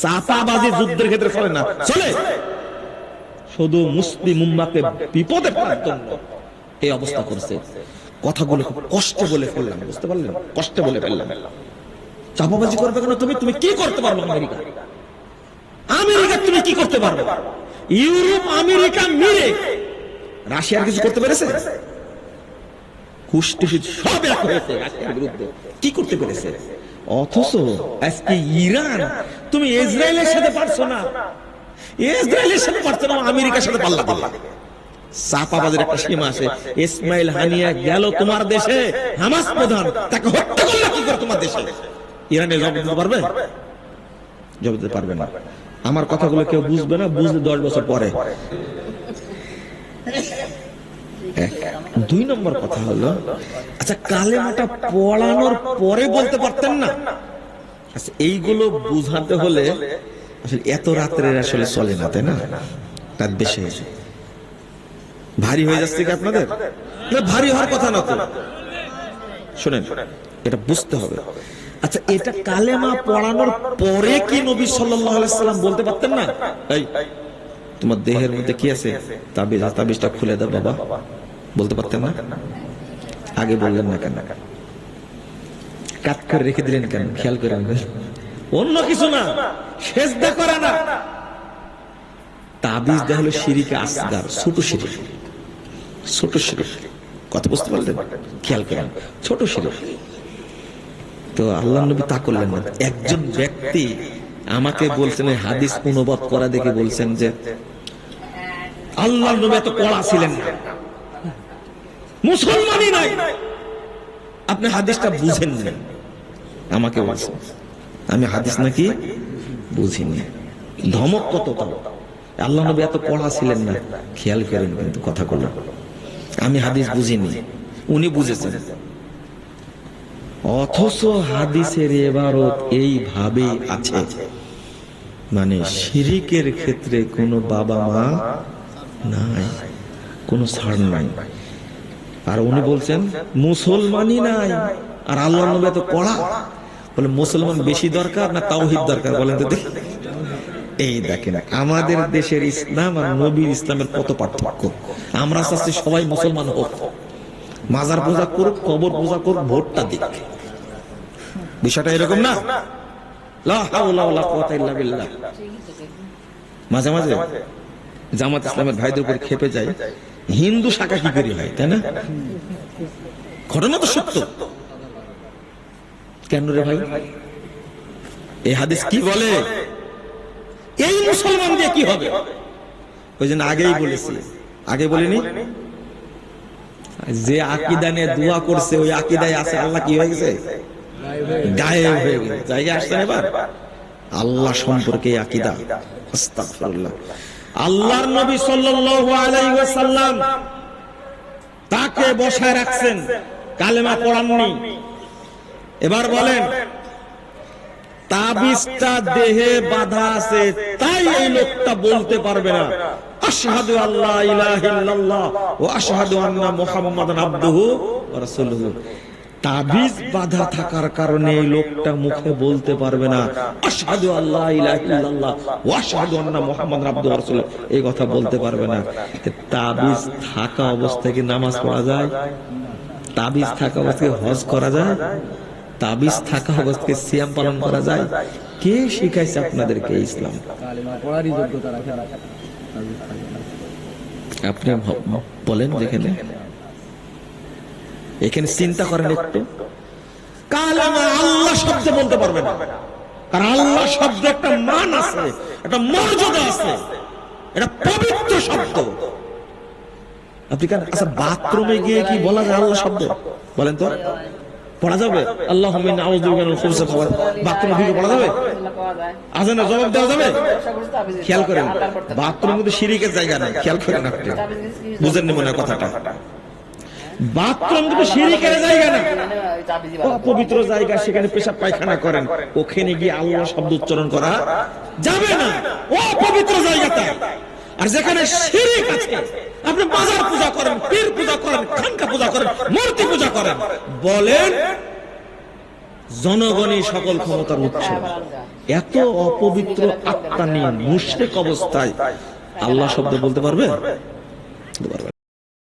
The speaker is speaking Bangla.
চাপাবাজি যুদ্ধের ক্ষেত্রে চলে না। চলে। শুধু মুসলিম উম্মাকে বিপদে জন্য এই অবস্থা করছে। কথাগুলো খুব কষ্টে বলে ফেললাম বুঝতে পারলেন? কষ্টে বলে ফেললাম। চাপাবাজি করবে কেন? তুমি তুমি কি করতে পারবে আমেরিকা? আমেরিকা? তুমি কি করতে পারবে ইউরোপ আমেরিকা মিলে। রাশিয়ার কিছু করতে পেরেছে? হুষ্টুসি সব এক হয়েছে রাশিয়ার বিরুদ্ধে। কি করতে পেরেছে? অথচ আজকে ইরান তুমি ইসরায়েলের সাথে পারছ না। ইসরায়েলের সাথে পারছ না, আমেরিকার সাথে পাল্লা দিল্লা চাপাবাজের একটা সীমা আছে। ইসমাইল হানিয়া গেল তোমার দেশে, হামাস প্রধান। তাকে হত্যা করলে কি করে তোমার দেশে? ইরানে জবাব দিতে পারবে? জবাব দিতে পারবে না। আমার কথাগুলো কেউ বুঝবে না, বুঝলে দশ বছর পরে। দুই নম্বর কথা হলো আচ্ছা কালেমাটা পড়ানোর পরে বলতে পারতেন না? আচ্ছা এইগুলো বুঝাতে হলে আসলে এত রাত্রে আসলে চলে না তাই না? রাত বেশি। হয়েছে ভারী হয়ে যাচ্ছে কি আপনাদের? না ভারী হওয়ার কথা না তো। শুনেন এটা বুঝতে হবে। আচ্ছা এটা কালেমা পড়ানোর পরে কি নবী সাল্লাল্লাহু আলাইহি সাল্লাম বলতে পারতেন না? এই তোমার দেহের মধ্যে কি আছে? তাবিজ তাবিজটা খুলে দাও বাবা। বলতে পারতেন না? আগে বললেন না কেন? কাট করে রেখে দিলেন কেন? খেয়াল করেন। অন্য কিছু না, সেজদা করে না। তাবিজ দেওয়া হলো শিরিকে আসগার, ছোট শিরিক। ছোট শিরিক। কথা বুঝতে পারলেন? খেয়াল করেন। ছোট শিরিক। তো আল্লাহ নবী তা করলেন না। একজন ব্যক্তি আমাকে বলছেন হাদিস অনুবাদ করা দেখে বলছেন যে আল্লাহ নবী এত কড়া ছিলেন না। মুসলমানই নাই। আপনি হাদিসটা বুঝেন না। আমাকে বলছেন আমি হাদিস নাকি বুঝিনি। ধমক কত তাও? আল্লাহ নবী এত পড়া ছিলেন না। খেয়াল করেন কিন্তু কথা করল আমি হাদিস বুঝিনি। উনি বুঝেছেন। অথচ হাদিসের এবারত এইভাবে আছে। মানে শিরিকের ক্ষেত্রে কোনো বাবা মা নাই, কোনো ছাড় নাই। আর উনি বলছেন, মুসলমানই নাই। আর আল্লাহ নবী এত কড়া। বলে, মুসলমান বেশি দরকার না তাওহিদ দরকার? বলেন তো দেখি। এই দেখেন, আমাদের দেশের ইসলাম আর নবীর ইসলামের কত পার্থক্য। আমরা চাচ্ছি সবাই মুসলমান হোক। মাজার পূজা করুক, কবর পূজা করুক, ভোটটা দিক। বিষয়টা এরকম না? মাঝে মাঝে জামাত ইসলামের ভাইদের উপর খেপে যায়। হিন্দু শাখা কি করে হয়, তাই না? ঘটনা তো সত্য। কেন রে ভাই? এই হাদিস কি বলে? এই মুসলমান দিয়ে কি হবে? ওই জন্য আগেই বলেছি। আগে বলিনি? যে আকিদা নিয়ে দোয়া করছে, ওই আকিদায় আছে, আল্লাহ কি হয়ে গেছে? গায়েব হয়ে গেছে। জায়গায় আসছেন এবার? আল্লাহ সম্পর্কে আকিদা। আল্লাহর নবী ওয়াসাল্লাম তাকে বসায় রাখছেন। কালেমা পড়াননি। এবার বলেন, তাবিজটা দেহে বাধা আছে, তাই এই লোকটা বলতে পারবে না। আশহাদু আল্লাহ ইলাহা ইল্লাল্লাহ ওয়া আশহাদু আন্না মুহাম্মাদান আবদুহু ওয়া রাসূলুহু। তাবিজ বাধা থাকার কারণে এই লোকটা মুখে বলতে পারবে না। আশহাদু আল্লাহ ইলাহা ইল্লাল্লাহ ওয়া আশহাদু আন্না মুহাম্মাদান আবদুহু ওয়া রাসূলুহু। এই কথা বলতে পারবে না। তাবিজ থাকা অবস্থায় কি নামাজ পড়া যায়? তাবিজ থাকা অবস্থায় হজ করা যায়? তাবিজ থাকা অবস্থায় সিয়াম পালন করা যায়? কে শিখাইছে আপনাদেরকে ইসলাম? আপনি বলেন যেখানে। এখানে চিন্তা করেন একটু। কালেমা আল্লাহ শব্দ বলতে পারবে না। কারণ আল্লাহ শব্দ একটা মান আছে একটা মর্যাদা আছে এটা পবিত্র শব্দ। আপনি কেন আচ্ছা বাথরুমে গিয়ে কি বলা যায় আল্লাহ শব্দ? বলেন তো। পড়া যাবে? আল্লাহ বাথরুমে ঢুকে পড়া যাবে? আজানের জবাব দেওয়া যাবে? খেয়াল করেন বাথরুম কিন্তু শিরিকের জায়গা নেই, খেয়াল করেন আপনি। বুঝেননি মনে কথাটা? বাথরুম শিরিকের জায়গা না অপবিত্র জায়গা, সেখানে পেশাব পায়খানা করেন। ওখানে গিয়ে আল্লাহ শব্দ উচ্চারণ করা যাবে না। অপবিত্র জায়গাটা আর যেখানে শিরিক আছে, আপনি বাজার পূজা করেন, পীর পূজা করেন, খানকা পূজা করেন, মূর্তি পূজা করেন, বলেন জনগণই সকল ক্ষমতার উৎস এত অপবিত্র আত্মা নিয়ে মুশরিক অবস্থায় আল্লাহ শব্দ বলতে পারবে পারবে।